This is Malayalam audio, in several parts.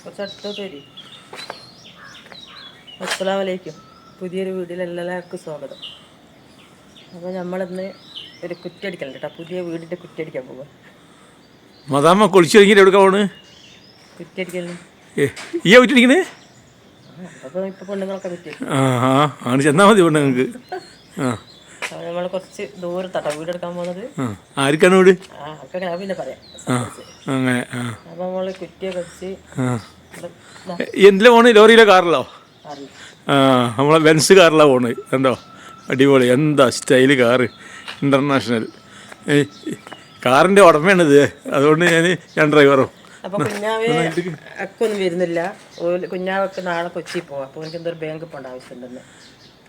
കുറച്ച് അടുത്തോട്ട് വരി പുതിയൊരു വീട്ടിൽ എല്ലാവർക്കും സ്വാഗതം. അപ്പോൾ നമ്മളിന്ന് ഒരു കുറ്റടിക്കലുണ്ട് കേട്ടോ. പുതിയ വീടിന്റെ കുറ്റടിക്കാൻ പോവുക മതാമ്മ കുളിച്ചു കഴിഞ്ഞിട്ട് എവിടെ പോണ്? കുറ്റടിക്കലിന് ഏ ഈ വിട്ടിരിക്കണേ അപ്പോൾ ഇപ്പോൾ പെണ്ണുങ്ങളൊക്കെ കുറ്റടിക്കും ആ ആ ആണ് ചെന്നാൽ മതി പെണ്ണുങ്ങൾക്ക്. ആ. നമ്മൾ കുറച്ച് ദൂരത്താട്ടോ വീടെടുക്കാൻ പോകുന്നത് ആർക്കാണ് വീട്? പിന്നെ പറയാം. അങ്ങനെ ആ. അപ്പോൾ നമ്മൾ കുറ്റിയൊക്കെ വെച്ച് എന്തിലാ പോണ്? ലോറിയിലോ കാറിലോ? ആ നമ്മളെ ബെൻസ് കാറിലാണ് പോണ്. കണ്ടോ? അടിപൊളി. എന്താ സ്റ്റൈൽ കാറ്? ഇന്റർനാഷണൽ കാറിന്റെ ഉടമയാണിത്. അതുകൊണ്ട് ഞാൻ ഞാൻ ഡ്രൈവറും. അപ്പൊ കുഞ്ഞാവ് അക്കൊന്നും വരുന്നില്ല. കുഞ്ഞാവൊക്കെ നാളെ കൊച്ചി പോവാം. അപ്പോൾ എനിക്ക് എന്തൊരു ബാങ്ക് പോകേണ്ട ആവശ്യമുണ്ടെന്ന്.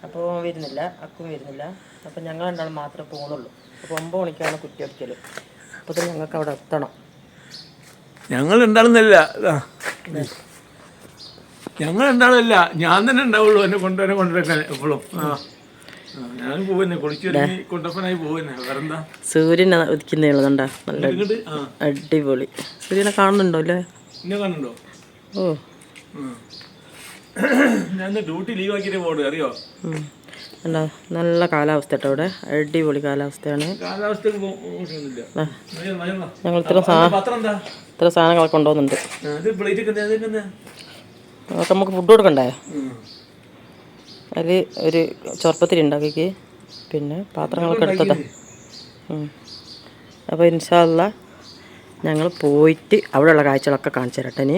അപ്പോൾ വരുന്നില്ല. അക്കും വരുന്നില്ല. അപ്പോൾ ഞങ്ങൾ രണ്ടാൾ മാത്രമേ പോകുന്നുള്ളൂ അപ്പോൾ ഒമ്പത് മണിക്കാണ് കുറ്റി അടിക്കൽ അപ്പോൾ തന്നെ ഞങ്ങൾക്ക് അവിടെ എത്തണം. ഞങ്ങൾ ഉണ്ടാകുന്നില്ല ഞങ്ങൾ ഉണ്ടാവില്ല ഞാൻ തന്നെ ഉണ്ടാവുള്ളൂ എന്നെ കൊണ്ടുവരാൻ കൊണ്ടുവരാൻ എപ്പോഴും. ഞാൻ പോവുന്നെ കുളിച്ചൊരുങ്ങി കൊണ്ടപ്പനായി പോവുന്നെ. വേറെന്താ? സൂര്യനെ ഉദിക്കുന്നുള്ളതുണ്ടാ നല്ല ഇങ്ങോട്ട് ആ. അടിപൊളി. സൂര്യനെ കാണുന്നുണ്ടോ അല്ലേ? ഇന്നെ കാണുന്നുണ്ടോ? ഓ. ഞാൻ ഡ്യൂട്ടി ലീവ് ആക്കിയിട്ട് പോണ് അറിയോ? കണ്ടോ നല്ല കാലാവസ്ഥ കേട്ടോ ഇവിടെ അടിപൊളി കാലാവസ്ഥയാണ്. ഞങ്ങൾ ഇത്ര സാ എന്താ? ഇത്ര സാധനങ്ങളൊക്കെ കൊണ്ടുപോകുന്നുണ്ട്. അതൊക്കെ നമുക്ക് ഫുഡ് കൊടുക്കണ്ടേ. അതിൽ ഒരു ചെറുപ്പത്തിൽ ഉണ്ടാക്കിക്ക് പിന്നെ പാത്രങ്ങളൊക്കെ എടുത്തതാ അപ്പോൾ ഇൻഷാല്ല ഞങ്ങൾ പോയിട്ട് അവിടെയുള്ള കാഴ്ചകളൊക്കെ കാണിച്ചു തരട്ടെ ഇനി.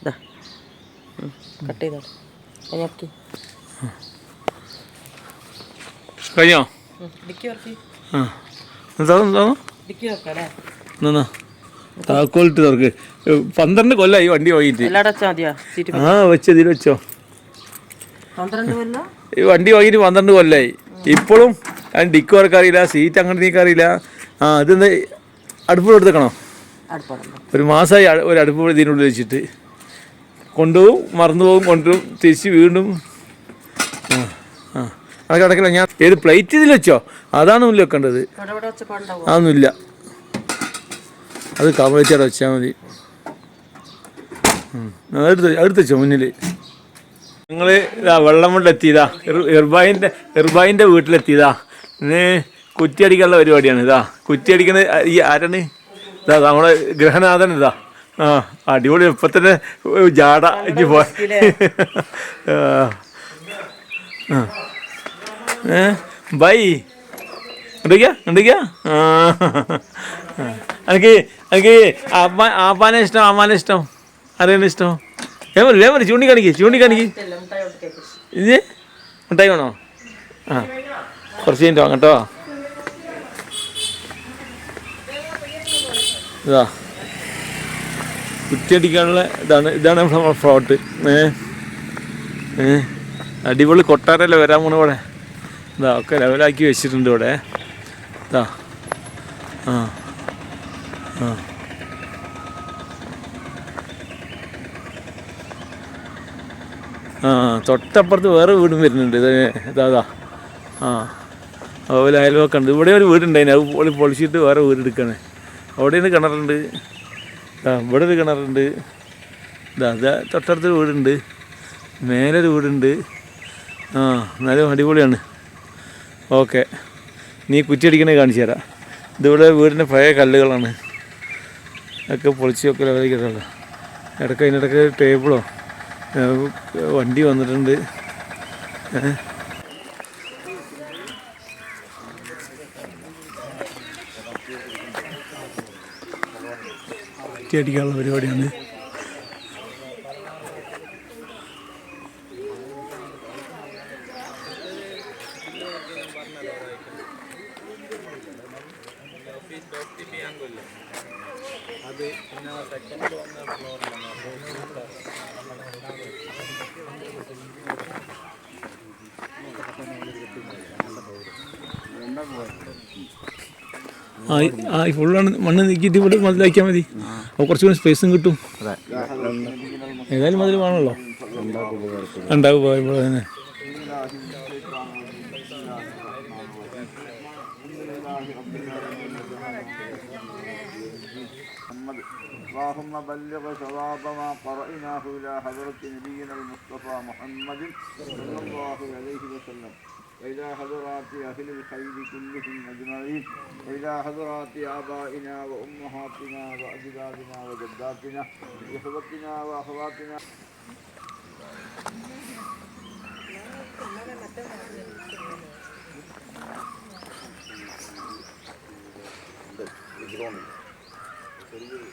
ഇതാ കട്ട് ചെയ്തോ? ഞക്കി കഴിഞ്ഞോ? ആ. എന്നാ താക്കോലിട്ട് തുറക്ക് പന്ത്രണ്ട് കൊല്ലായി വണ്ടി വാങ്ങിയിട്ട് ആ വെച്ചോ ഇതിൽ വെച്ചോ. ഈ വണ്ടി വാങ്ങിയിട്ട് പന്ത്രണ്ട് കൊല്ലായി. ഇപ്പോഴും ഞാൻ ഡിക്ക് വർക്കറിയില്ല സീറ്റ് അങ്ങനെ നീക്കറിയില്ല. ആ ഇതെന്താ അടുപ്പ് എടുത്തേക്കണോ? ഒരു മാസമായി ഒരു അടുപ്പ് ഇതിനുള്ളിൽ വെച്ചിട്ട്. കൊണ്ടുപോകും മറന്നു പോകും കൊണ്ടുപോകും തിരിച്ച് വീണ്ടും. ആ ആ. അത് കിടക്കില്ല ഞാൻ ഏത് പ്ലേറ്റ് ഇതിൽ വെച്ചോ? അതാണ് മുന്നിൽ വെക്കേണ്ടത്. അതൊന്നുമില്ല. അത് കവളിച്ചവിടെ വെച്ചാൽ മതി. അടുത്ത് അടുത്ത് വെച്ചോ മുന്നിൽ നിങ്ങൾ ഇതാ വെള്ളം കൊണ്ട് എത്തിയതാ. ഇർബായിന്റെ ഇർബായിന്റെ വീട്ടിലെത്തിയതാ. ഇന്ന് കുറ്റിയടിക്കാനുള്ള പരിപാടിയാണ്. ഇതാ കുറ്റിയടിക്കുന്ന ഈ ആരാണ്? ഇതാ നമ്മുടെ ഗ്രഹനാഥൻ ഇതാ. ആ അടിപൊളി. ഇപ്പം തന്നെ ജാട ഇനി പോ ആ. ബൈ. ഉണ്ടിക്കാ ആ. എനിക്ക് എനിക്ക് അപ്പാ ആപ്പാനെ ഇഷ്ടം അമ്മാനെ ഇഷ്ടം. അറിയാൻ ഇഷ്ടം? ഏമറി ഏമറി ചൂണ്ടിക്കാണിക്ക് ചൂണ്ടിക്കാണിക്ക്. ഇത് മിഠായി വേണോ? ആ. കുറച്ച് കഴിഞ്ഞിട്ട് വാങ്ങ കേട്ടോ. കുറ്റിയടിക്കാനുള്ള ഇതാണ് ഇതാണ് നമ്മുടെ ഫ്ലോട്ട്. ഏ. അടിപൊളി കൊട്ടാരല്ലേ വരാൻ പോണ ഇവിടെ? ഇതാ ഒക്കെ ലെവലാക്കി വെച്ചിട്ടുണ്ട് ഇവിടെ. ഇതാ ആ. ആ. ആ തൊട്ടപ്പുറത്ത് വേറെ വീടും വരുന്നുണ്ട്. ഇത് ഇതാ ആ. അതുപോലെ അയൽവക്കം ഉണ്ട്. ഇവിടെ ഒരു വീടുണ്ടായിന് അത് പൊളി പൊളിച്ചിട്ട് വേറെ വീട് എടുക്കണേ. അവിടെയാണ് കിണറുണ്ട്. ആ ഇവിടെ ഒരു കിണറുണ്ട്. ഇതാ ഇതാ തൊട്ടടുത്തൊരു വീടുണ്ട്. മേലൊരു വീടുണ്ട്. ആ എന്നാലും അടിപൊളിയാണ്. ഓക്കെ. നീ കുറ്റിയടിക്കണേ കാണിച്ചു തരാം. ഇതിവിടെ വീടിന്റെ പഴയ കല്ലുകളാണ്. ഒക്കെ പൊളിച്ചൊക്കെ ലെവലിക്കട്ടല്ലോ ഇടയ്ക്ക് അതിനിടയ്ക്ക് ടേബിളോ വണ്ടി വന്നിട്ടുണ്ട്. കുറ്റിയടിക്കാനുള്ള പരിപാടിയാണ്. ആ ഈ- ആ ഈ ഫുള്ളാണ് മണ്ണ് നീക്കിയിട്ട് ഇവിടെ മതിലാക്കിയാൽ മതി അപ്പോൾ കുറച്ചുകൂടി സ്പേസും കിട്ടും ഏതായാലും മതിൽ വേണമല്ലോ ഉണ്ടാവും പോയപ്പോൾ തന്നെ محمد اللهم بلغ ثواب ما قرأناه إلى حضرة نبينا المصطفى محمد صلى الله عليه وسلم وإلى حضرات أهل الخير كلهم أجمعين وإلى حضرات آبائنا وأمهاتنا وأجدادنا وجداتنا إخوتنا وأخواتنا Gracias.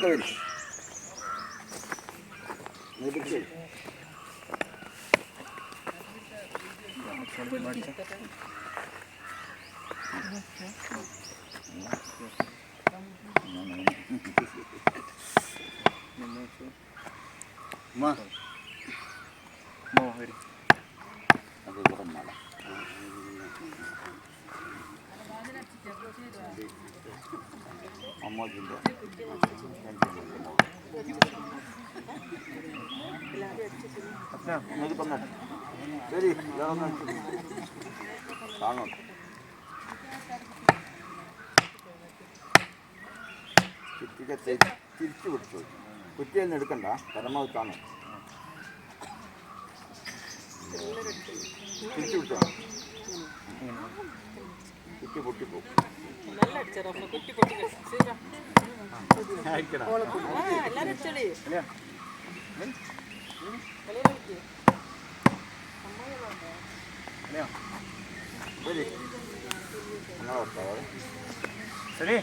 എടുക്ക വരും എടുക്കേ Ma. അത് തുറന്നാളാ അമ്മോജിന്റെ ശരി കാണും ചുറ്റിക തിരിച്ചു പിടിച്ചു കുറ്റിയൊന്നും എടുക്കണ്ട. പരമാവധി കാണും തിരിച്ചു പിടിച്ചോ കുറ്റി പൊട്ടിപ്പോ ശരി.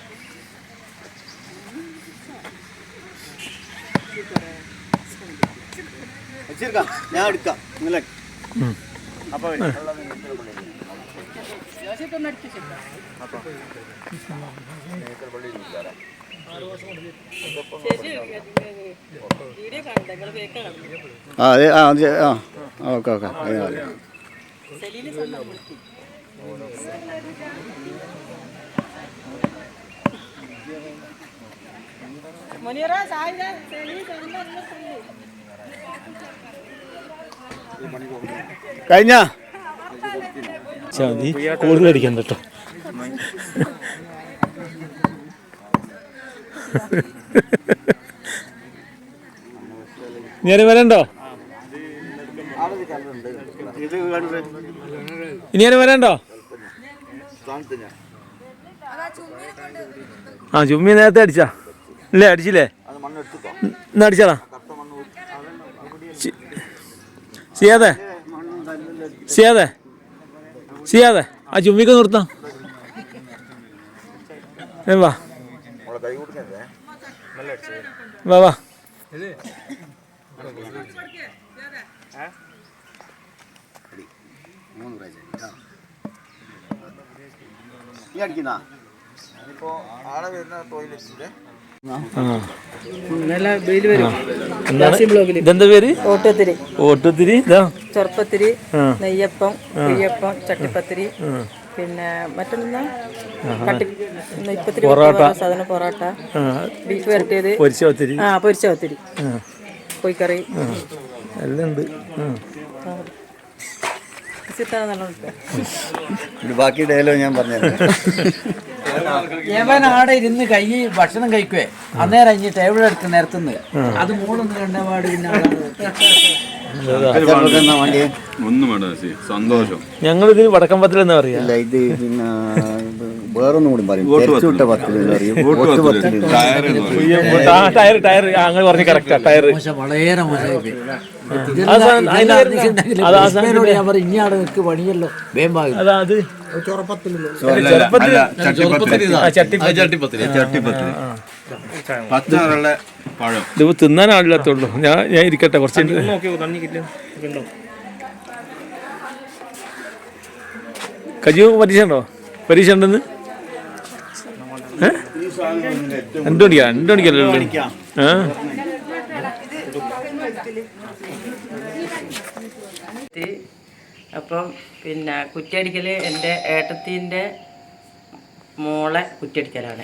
വെച്ചിരിക്കാം. ഞാൻ എടുക്കാം. നിങ്ങളെ. അപ്പോൾ വീഡിയോ കാണണ്ട നിങ്ങൾ കേൾക്കാൻ കാണുന്നു ആ അതെ ആ ആ ഓക്കെ ഓക്കെ സെലീന് സ്വന്തം വിളിക്കും മുനീറ സായിന സെലീൻ സ്വന്തം കഴിഞ്ഞ? നീ കൂടുതൽ അടിക്കാൻ കേട്ടോ ഞാൻ വരണ്ടോ? ഇനി ഞാൻ വരണ്ടോ? ആ ചുമ്മി നേരത്തെ അടിച്ചാ. ഇല്ലേ അടിച്ചില്ലേ? ഇന്ന് അടിച്ചാടാ ചെയ്യാതെ? ചെയ്യാതെ? ചെയ്യാതെ. ആ ചുമ്മിക്ക് നിർത്താം. വാ. വാ വാ. നീ അടിക്കുന്ന ഇപ്പോ ആളെ വരുന്ന ടോയ്ലറ്റില്ലേ ഇതെന്താ പേര്? ഓട്ടത്തിരി. ഓട്ടത്തിരി? ഇതാ. ചെറുപ്പത്തിരി. നെയ്യപ്പം കുയ്യപ്പം ചട്ടിപ്പത്തിരി പിന്നെ മറ്റൊന്നാ പൊറോട്ട. സാധനം പൊറോട്ട. ആ. ബീഫ് വരട്ടിയത്. പൊരിച്ചവത്തിരി. ആ പൊരിച്ചവത്തിരി. കോഴിക്കറി. എല്ലാം ഉണ്ട് ബാക്കി ഡയലോ ഞാൻ പറഞ്ഞു ആടെ ഇരുന്ന് കൈ ഭക്ഷണം കഴിക്കുവേ. അന്നേരം അഞ്ഞ് ടേബിൾ എടുത്ത് നിരത്തുന്നു അത് മൂളൊന്ന് കണ്ട പാട് പിന്നെ വണ്ടി ഒന്നും വേണ്ട ചേച്ചി സന്തോഷം. ഞങ്ങൾ ഇതിന് വടക്കം പത്തിലെന്നാ പറയാ? ഇല്ല ഇത് പിന്നെ വേറൊന്നും കൂടി പറയും. തെരച്ചുവിട്ട പത്തിൽ പറയും. ടയർ എന്ന് പറയും. ടയർ ടയർ അങ്ങനെ പറഞ്ഞു കറക്റ്റാ ടയർ വളരെ മോശമായി പോയി. ആ സാധനം അതിന്റെ ഇതെല്ലാം പേര് അറിഞ്ഞിട്ടുണ്ടെങ്കിൽ അത് ആ സാധനം ബിസ്മേനോട് ഞാൻ പറയും ഇനി അവിടെ നിൽക്ക് പണിയല്ലോ വേമ്പാകും അതാ അത് ചെറുപ്പത്തിൽ ചട്ടിപ്പത്തിരി ആ ചട്ടിപ്പത്തി ചട്ടിപ്പത്തിരി പച്ച നിറമുള്ള പഴം ഇതിപ്പോ തിന്നാൻ ആളില്ലാത്തുള്ളൂ ഞാൻ ഞാൻ ഇരിക്കട്ടെ കുറച്ച് കജു പരീക്ഷ ഉണ്ടോ പരീക്ഷ ഉണ്ടെന്ന്? രണ്ടു മണിക്കാ രണ്ടു മണിക്കല്ലേ ഉള്ളൂ ആ അപ്പം പിന്നെ കുറ്റിയടിക്കൽ എന്റെ ഏട്ടത്തിന്റെ മോളെ കുറ്റിയടിക്കലാണ്.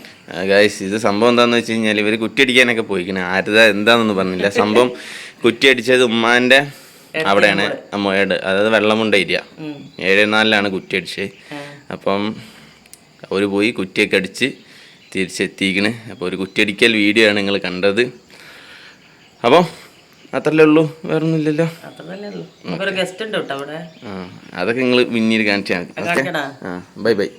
ഗായ്സ് ഇത് സംഭവം എന്താന്ന് വെച്ച് കഴിഞ്ഞാൽ ഇവർ കുറ്റിയടിക്കാനൊക്കെ പോയിക്കണ. ആരുതാ എന്താണെന്ന് പറഞ്ഞില്ല. സംഭവം കുറ്റിയടിച്ചത് ഉമ്മാന്റെ അവിടെയാണ്. അമ്മയുടെ അതായത് വെള്ളമുണ്ട ഏരിയ. ഏഴ് നാലിലാണ് കുറ്റിയടിച്ചത്. അപ്പം അവർ പോയി കുറ്റിയൊക്കെ അടിച്ച് തിരിച്ചെത്തിക്കണ്. അപ്പോൾ ഒരു കുറ്റിയടിക്കൽ വീഡിയോ ആണ് നിങ്ങൾ കണ്ടത്. അപ്പം അത്രല്ലേ ഉള്ളൂ? ഗസ്റ്റ് ഉണ്ട് കേട്ടോ അതൊക്കെ നിങ്ങൾ പിന്നീട് കാണിച്ചാൽ മതി ബൈ ബൈ.